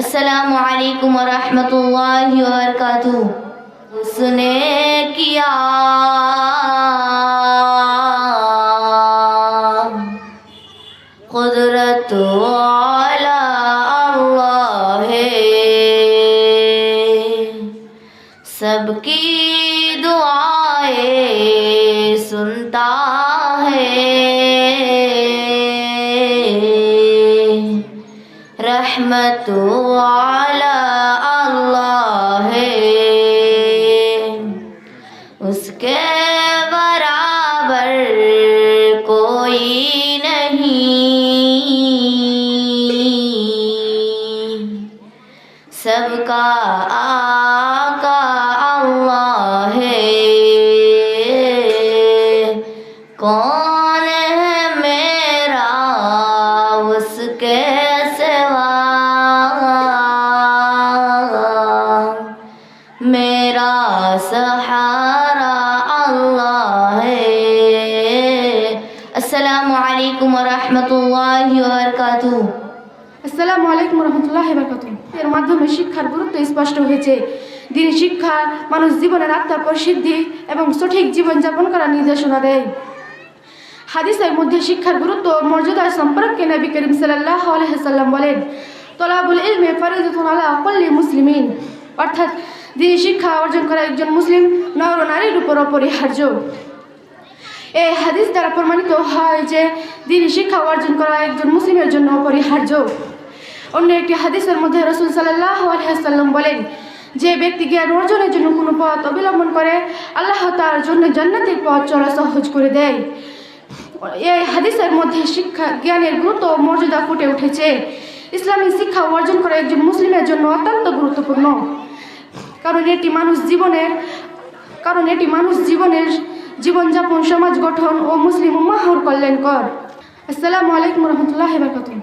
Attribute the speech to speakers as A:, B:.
A: अस्सलाम वालेकुम रहमतुल्लाहि व बरकातुहू उसने किया कुदरत वाला अल्लाह है सबकी दुआएं सुनता رحمت والا اللہ. ہے اس کے برابر کوئی نہیں. سب کا آقا اللہ ہے. کون ہے मेरा सहारा अल्लाह है अस्सलामु अलैकुम वरहमतुल्लाहि वबरकातुहू
B: আসসালামু আলাইকুম রহমতুল্লাহ বরকত এর মাধ্যমে শিক্ষার গুরুত্ব স্পষ্ট হয়েছে দিনী শিক্ষা মানুষ জীবনের আত্মার পরিসিদ্ধি এবং সঠিক জীবনযাপন করার নির্দেশনা দেয় হাদিসের মধ্যে শিক্ষার গুরুত্ব ও মর্যাদা সম্পর্কে নবী করিম সাল্লাহ আলহাম বলেন তলাবুল ইলমে ফরিদতুন আলা কল্লি মুসলিমিন অর্থাৎ দিনী শিক্ষা অর্জন করা একজন মুসলিম নর নারীর উপর অপরিহার্য। এই হাদিস দ্বারা প্রমাণিত হয় যে দিনী শিক্ষা অর্জন করা একজন মুসলিমের জন্য অপরিহার্য। অন্য একটি হাদিসের মধ্যে রসুল সাল্লাহ আলহাম বলেন, যে ব্যক্তি জ্ঞান অর্জনের জন্য কোনো পথ অবলম্বন করে, আল্লাহ তার জন্য জান্নাতের পথ চলা সহজ করে দেয়। এই হাদিসের মধ্যে শিক্ষা, জ্ঞানের গুরুত্ব মর্যাদা ফুটে উঠেছে। ইসলামী শিক্ষা অর্জন করা একজন মুসলিমের জন্য অত্যন্ত গুরুত্বপূর্ণ। কারণ এটি মানুষ জীবনের, কারণ এটি মানুষ জীবনের জীবনযাপন, সমাজ গঠন ও মুসলিম উম্মাহর কল্যাণকর। আসসালামু আলাইকুম রহমতুল্লাহ বরকতুহ।